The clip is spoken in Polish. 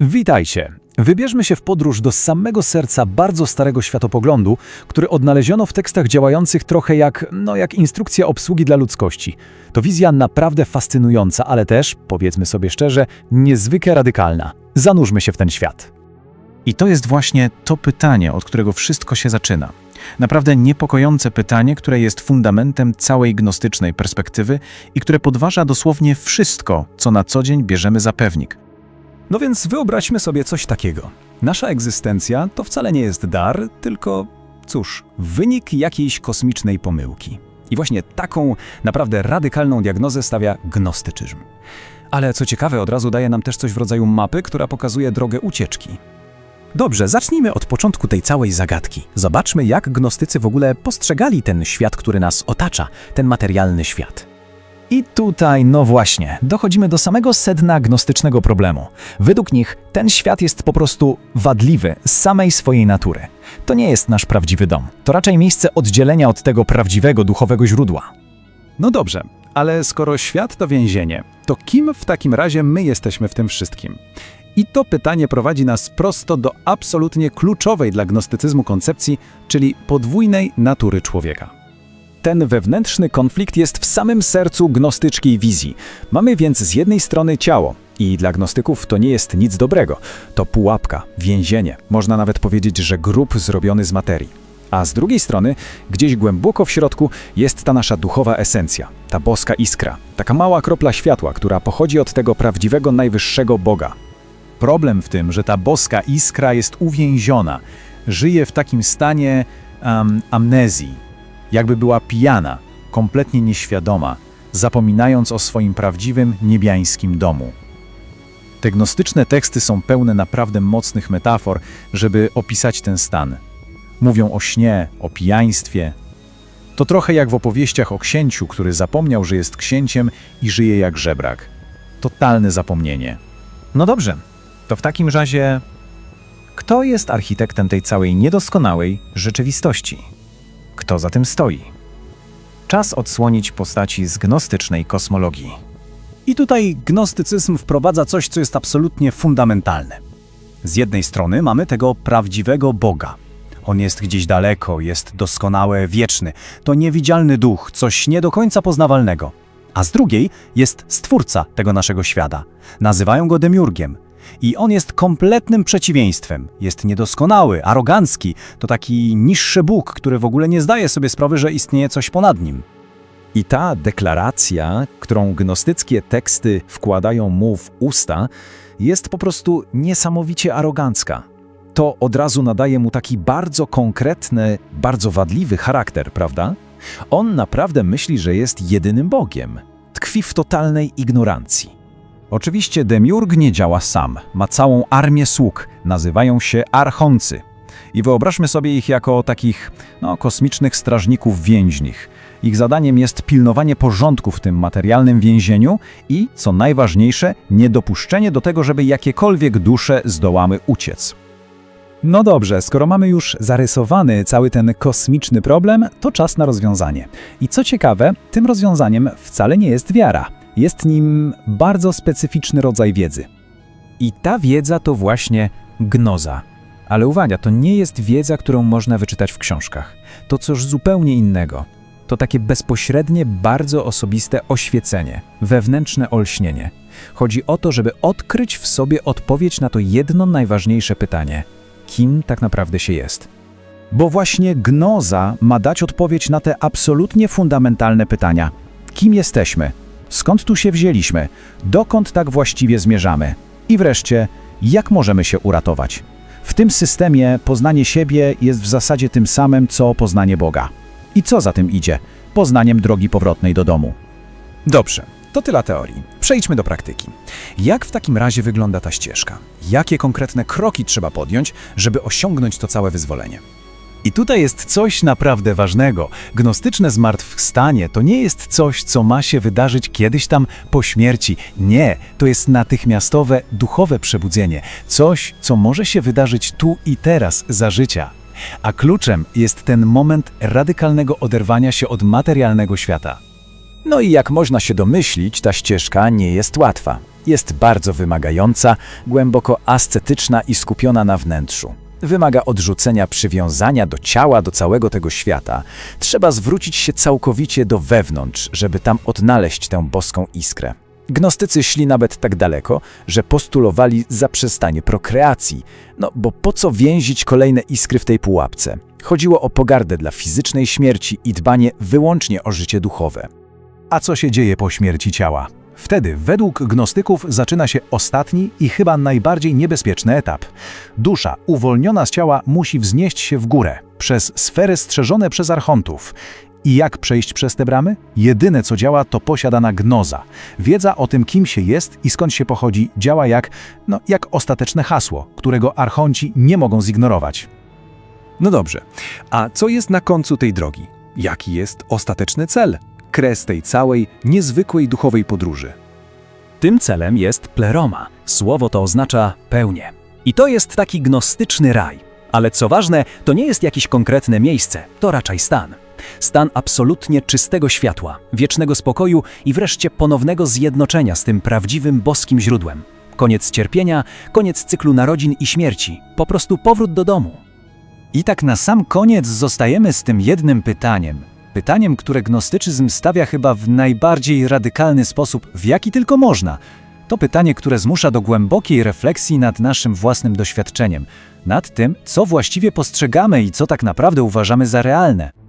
Witajcie. Wybierzmy się w podróż do samego serca bardzo starego światopoglądu, który odnaleziono w tekstach działających trochę jak, no, jak instrukcja obsługi dla ludzkości. To wizja naprawdę fascynująca, ale też, powiedzmy sobie szczerze, niezwykle radykalna. Zanurzmy się w ten świat. I to jest właśnie to pytanie, od którego wszystko się zaczyna. Naprawdę niepokojące pytanie, które jest fundamentem całej gnostycznej perspektywy i które podważa dosłownie wszystko, co na co dzień bierzemy za pewnik. No więc wyobraźmy sobie coś takiego. Nasza egzystencja to wcale nie jest dar, tylko, cóż, wynik jakiejś kosmicznej pomyłki. I właśnie taką naprawdę radykalną diagnozę stawia gnostycyzm. Ale co ciekawe, od razu daje nam też coś w rodzaju mapy, która pokazuje drogę ucieczki. Dobrze, zacznijmy od początku tej całej zagadki. Zobaczmy, jak gnostycy w ogóle postrzegali ten świat, który nas otacza, ten materialny świat. I tutaj, no właśnie, dochodzimy do samego sedna gnostycznego problemu. Według nich ten świat jest po prostu wadliwy z samej swojej natury. To nie jest nasz prawdziwy dom. To raczej miejsce oddzielenia od tego prawdziwego duchowego źródła. No dobrze, ale skoro świat to więzienie, to kim w takim razie my jesteśmy w tym wszystkim? I to pytanie prowadzi nas prosto do absolutnie kluczowej dla gnostycyzmu koncepcji, czyli podwójnej natury człowieka. Ten wewnętrzny konflikt jest w samym sercu gnostycznej wizji. Mamy więc z jednej strony ciało, i dla gnostyków to nie jest nic dobrego. To pułapka, więzienie, można nawet powiedzieć, że grób zrobiony z materii. A z drugiej strony, gdzieś głęboko w środku jest ta nasza duchowa esencja, ta boska iskra, taka mała kropla światła, która pochodzi od tego prawdziwego, najwyższego Boga. Problem w tym, że ta boska iskra jest uwięziona, żyje w takim stanie um, amnezji, jakby była pijana, kompletnie nieświadoma, zapominając o swoim prawdziwym niebiańskim domu. Te gnostyczne teksty są pełne naprawdę mocnych metafor, żeby opisać ten stan. Mówią o śnie, o pijaństwie. To trochę jak w opowieściach o księciu, który zapomniał, że jest księciem i żyje jak żebrak. Totalne zapomnienie. No dobrze, to w takim razie, kto jest architektem tej całej niedoskonałej rzeczywistości? Kto za tym stoi? Czas odsłonić postaci z gnostycznej kosmologii. I tutaj gnostycyzm wprowadza coś, co jest absolutnie fundamentalne. Z jednej strony mamy tego prawdziwego Boga. On jest gdzieś daleko, jest doskonały, wieczny. To niewidzialny duch, coś nie do końca poznawalnego. A z drugiej jest stwórca tego naszego świata. Nazywają go demiurgiem. I on jest kompletnym przeciwieństwem. Jest niedoskonały, arogancki. To taki niższy Bóg, który w ogóle nie zdaje sobie sprawy, że istnieje coś ponad nim. I ta deklaracja, którą gnostyckie teksty wkładają mu w usta, jest po prostu niesamowicie arogancka. To od razu nadaje mu taki bardzo konkretny, bardzo wadliwy charakter, prawda? On naprawdę myśli, że jest jedynym Bogiem. Tkwi w totalnej ignorancji. Oczywiście Demiurg nie działa sam, ma całą armię sług, nazywają się archoncy. I wyobraźmy sobie ich jako takich no, kosmicznych strażników więźnich. Ich zadaniem jest pilnowanie porządku w tym materialnym więzieniu i, co najważniejsze, niedopuszczenie do tego, żeby jakiekolwiek dusze zdołały uciec. No dobrze, skoro mamy już zarysowany cały ten kosmiczny problem, to czas na rozwiązanie. I co ciekawe, tym rozwiązaniem wcale nie jest wiara. Jest nim bardzo specyficzny rodzaj wiedzy. I ta wiedza to właśnie gnoza. Ale uwaga, to nie jest wiedza, którą można wyczytać w książkach. To coś zupełnie innego. To takie bezpośrednie, bardzo osobiste oświecenie, wewnętrzne olśnienie. Chodzi o to, żeby odkryć w sobie odpowiedź na to jedno najważniejsze pytanie: kim tak naprawdę się jest? Bo właśnie gnoza ma dać odpowiedź na te absolutnie fundamentalne pytania: kim jesteśmy? Skąd tu się wzięliśmy? Dokąd tak właściwie zmierzamy? I wreszcie, jak możemy się uratować? W tym systemie poznanie siebie jest w zasadzie tym samym, co poznanie Boga. I co za tym idzie? Poznaniem drogi powrotnej do domu. Dobrze, to tyle teorii. Przejdźmy do praktyki. Jak w takim razie wygląda ta ścieżka? Jakie konkretne kroki trzeba podjąć, żeby osiągnąć to całe wyzwolenie? I tutaj jest coś naprawdę ważnego. Gnostyczne zmartwychwstanie to nie jest coś, co ma się wydarzyć kiedyś tam po śmierci. Nie, to jest natychmiastowe, duchowe przebudzenie. Coś, co może się wydarzyć tu i teraz, za życia. A kluczem jest ten moment radykalnego oderwania się od materialnego świata. No i jak można się domyślić, ta ścieżka nie jest łatwa. Jest bardzo wymagająca, głęboko ascetyczna i skupiona na wnętrzu. Wymaga odrzucenia przywiązania do ciała, do całego tego świata. Trzeba zwrócić się całkowicie do wewnątrz, żeby tam odnaleźć tę boską iskrę. Gnostycy szli nawet tak daleko, że postulowali zaprzestanie prokreacji. No bo po co więzić kolejne iskry w tej pułapce? Chodziło o pogardę dla fizycznej śmierci i dbanie wyłącznie o życie duchowe. A co się dzieje po śmierci ciała? Wtedy, według gnostyków, zaczyna się ostatni i chyba najbardziej niebezpieczny etap. Dusza, uwolniona z ciała, musi wznieść się w górę, przez sfery strzeżone przez archontów. I jak przejść przez te bramy? Jedyne co działa, to posiadana gnoza. Wiedza o tym, kim się jest i skąd się pochodzi, działa jak, no, jak ostateczne hasło, którego archonci nie mogą zignorować. No dobrze, a co jest na końcu tej drogi? Jaki jest ostateczny cel? Kres tej całej, niezwykłej duchowej podróży. Tym celem jest pleroma. Słowo to oznacza pełnię. I to jest taki gnostyczny raj. Ale co ważne, to nie jest jakieś konkretne miejsce, to raczej stan. Stan absolutnie czystego światła, wiecznego spokoju i wreszcie ponownego zjednoczenia z tym prawdziwym boskim źródłem. Koniec cierpienia, koniec cyklu narodzin i śmierci, po prostu powrót do domu. I tak na sam koniec zostajemy z tym jednym pytaniem. Pytaniem, które gnostycyzm stawia chyba w najbardziej radykalny sposób, w jaki tylko można. To pytanie, które zmusza do głębokiej refleksji nad naszym własnym doświadczeniem, nad tym, co właściwie postrzegamy i co tak naprawdę uważamy za realne.